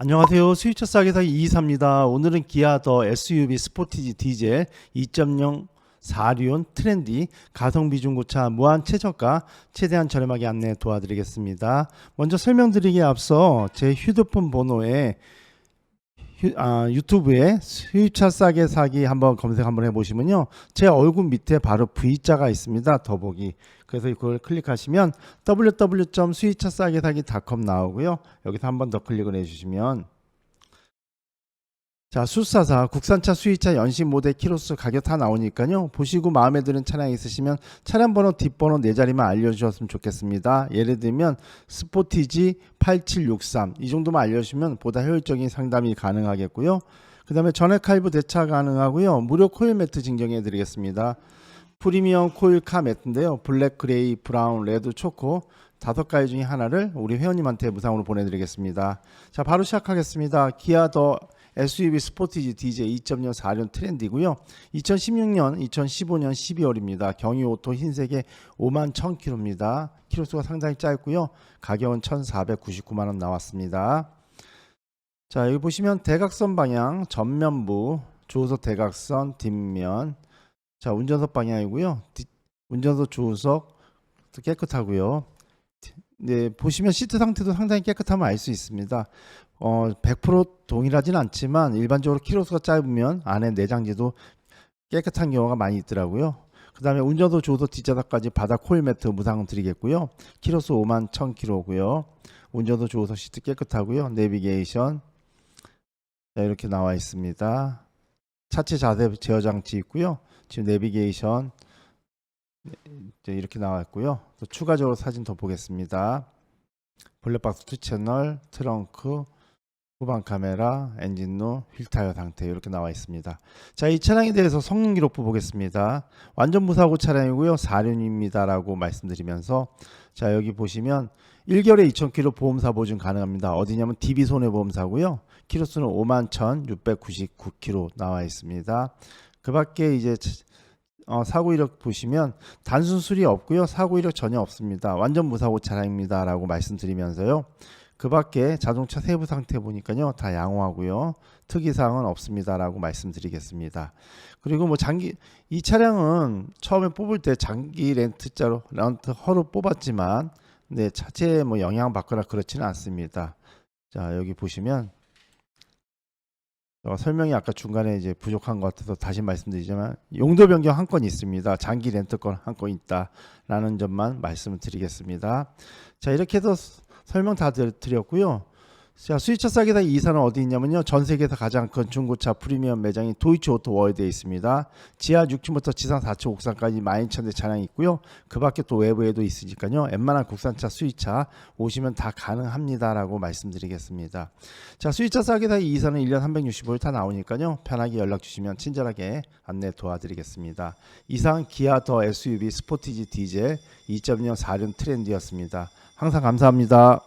안녕하세요. 수입차 싸게 사기 이이사입니다. 오늘은 기아 더 SUV 스포티지 디젤 2.0 4륜 트렌디 가성비 중고차 무한 최저가 최대한 저렴하게 안내 도와드리겠습니다. 먼저 설명드리기에 앞서 제 휴대폰 번호에 휴- 아, 유튜브에 수입차 싸게 사기 한번 검색 한번 해보시면요. 제 얼굴 밑에 바로 V자가 있습니다. 더보기. 그래서 그걸 클릭하시면 www.수입차 싸게 사기.com 나오고요. 여기서 한번 더 클릭을 해주시면 자 수사사 국산차 수입차 연식 모델 키로수 가격 다 나오니까요. 보시고 마음에 드는 차량 있으시면 차량 번호 뒷번호 네 자리만 알려주셨으면 좋겠습니다. 예를 들면 스포티지 8763 이 정도만 알려주시면 보다 효율적인 상담이 가능하겠고요. 그 다음에 전액 할부 대차 가능하고요. 무료 코일 매트 증정해 드리겠습니다. 프리미엄 코일 카 매트인데요. 블랙 그레이 브라운 레드 초코 다섯 가지 중에 하나를 우리 회원님한테 무상으로 보내드리겠습니다. 자 바로 시작하겠습니다. 기아 더 SUV 스포티지 디젤 2.0 4륜 트렌디고요. 2016년, 2015년 12월입니다. 경유오토 흰색에 5만 1000km입니다. 키로수가 상당히 짧고요. 가격은 1,499만 원 나왔습니다. 자, 여기 보시면 대각선 방향 전면부 조수석 대각선 뒷면 자, 운전석 방향이고요. 뒷- 운전석 조수석 깨끗하고요. 네, 보시면 시트 상태도 상당히 깨끗함을 알 수 있습니다. 어, 100% 동일하진 않지만 일반적으로 키로수가 짧으면 안에 내장재도 깨끗한 경우가 많이 있더라고요. 그 다음에 운전도 조도 뒷좌석까지 바닥 코일 매트 무상 드리겠고요. 키로수 5만 1000km고요. 운전도 조도 시트 깨끗하고요. 내비게이션 자, 이렇게 나와 있습니다. 차체 자세 제어 장치 있고요. 지금 내비게이션 이제 이렇게 나와 있고요. 또 추가적으로 사진 더 보겠습니다. 블랙박스 2 채널, 트렁크, 후방 카메라, 엔진룸, 휠타이어 상태 이렇게 나와 있습니다. 자, 이 차량에 대해서 성능 기록부 보겠습니다. 완전 무사고 차량이고요. 4륜입니다라고 말씀드리면서 자, 여기 보시면 1개월에 2,000km 보험사 보증 가능합니다. 어디냐면 DB 손해보험사고요. 키로수는 51,699km 나와 있습니다. 그 밖에 이제 어, 사고 이력 보시면 단순 수리 없고요. 사고 이력 전혀 없습니다. 완전 무사고 차량입니다라고 말씀드리면서요. 그 밖에 자동차 세부 상태 보니까요. 다 양호하고요. 특이 사항은 없습니다라고 말씀드리겠습니다. 그리고 뭐 장기 이 차량은 처음에 뽑을 때 장기 렌트자로 렌트 허로 뽑았지만 네, 차체에 뭐 영향 받거나 그렇지는 않습니다. 자, 여기 보시면 어, 설명이 아까 중간에 이제 부족한 것 같아서 다시 말씀드리지만 용도 변경 한 건 있습니다. 장기 렌트권 한 건 있다라는 점만 말씀을 드리겠습니다. 자 이렇게 해서 스- 설명 다 드- 드렸고요. 자 수입차 싸게 다 이사는 어디 있냐면요. 전 세계에서 가장 큰 중고차 프리미엄 매장인 도이치 오토 월드에 있습니다. 지하 6층부터 지상 4층 옥상까지 12,000대 차량이 있고요. 그 밖에 또 외부에도 있으니까요. 웬만한 국산차 수입차 오시면 다 가능합니다라고 말씀드리겠습니다. 자 수입차 싸게 다 이사는 1년 365일 다 나오니까요. 편하게 연락 주시면 친절하게 안내 도와드리겠습니다. 이상 기아 더 SUV 스포티지 디젤 2.0 4륜 트렌드였습니다. 항상 감사합니다.